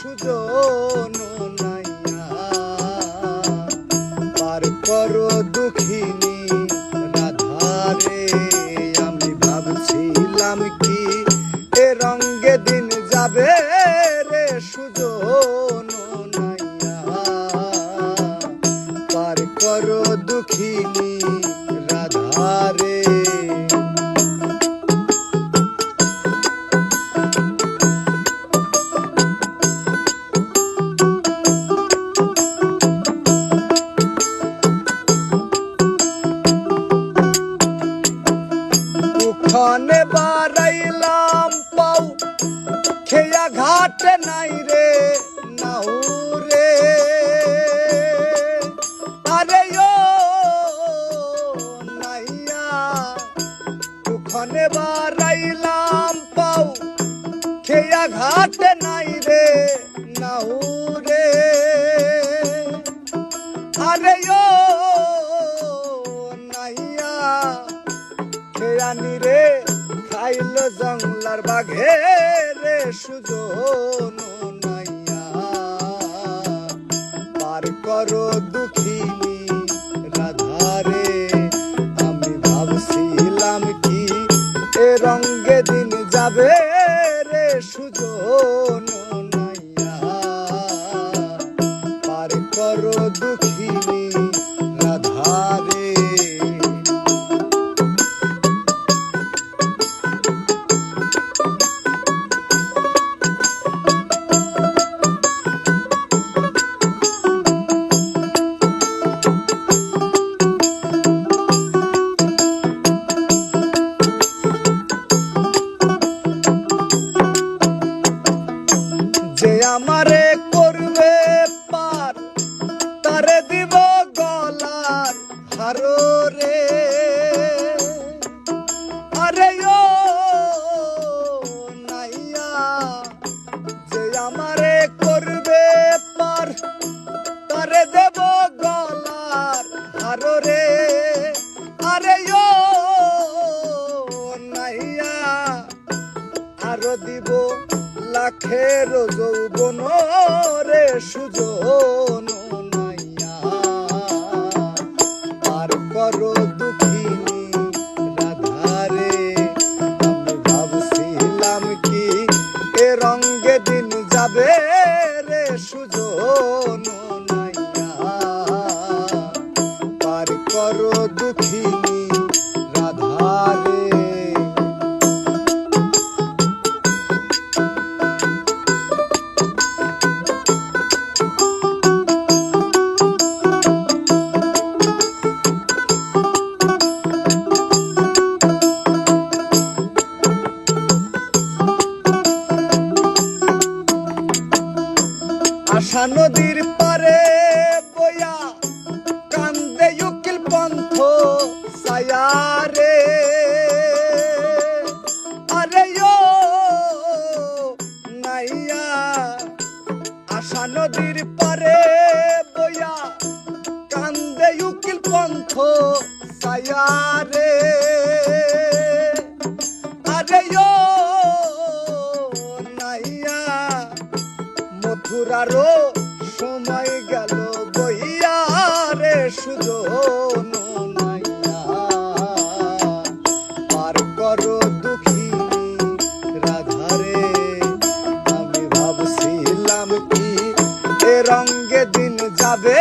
সুজন নাইয়া। পার করো দুঃখিনী রাধারে, আমি ভাবছিলাম কি এ দিন যাবে রে সুজন নাইয়া। পার করো দুঃখিনী উখানে বারাইলাম পাও। খেয়া ঘাট নাই রে, নাও রে। আরে ও নাইয়া উখানে বারাইলাম পাও। খেয়া ঘাট নাই রে, নাও রে। আরে ও খাইল জংলার বাঘে রে সুজন নাইয়া। পার করো দুঃখিনী রাধারে, আমি ভাবছিলাম কি এ রঙ্গে দিন যাবে রে সুজন নাইয়া। পার করো দুঃখিনী হারো রে। আরে ও নাইয়া, যে আমারে করবে পার, তারে দেব গলার হারো রে। আরে ও নাইয়া, আরও দিব লাখের যৌবন রে সুজন। আশা নদীর পারে বয়া কান্দে উকিল পন্থ সায়ারে। আরে নাইয়া আশা নদীর পারে বয়া কান্দে উকিল পন্থ সায়ারে। মথুরারও সময় গেল বইয়া রে সুজন করো রাধারে, আমি ভাবছিলাম কি রঙ্গে দিন যাবে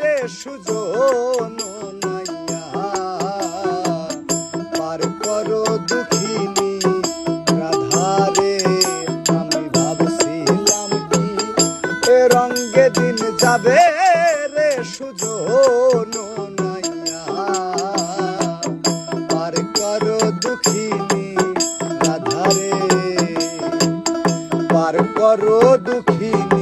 রে সুজন পার করো দুঃখিনী সুজন নাইয়া। পার করো দুঃখিনী রাধারে। পার করো দুঃখ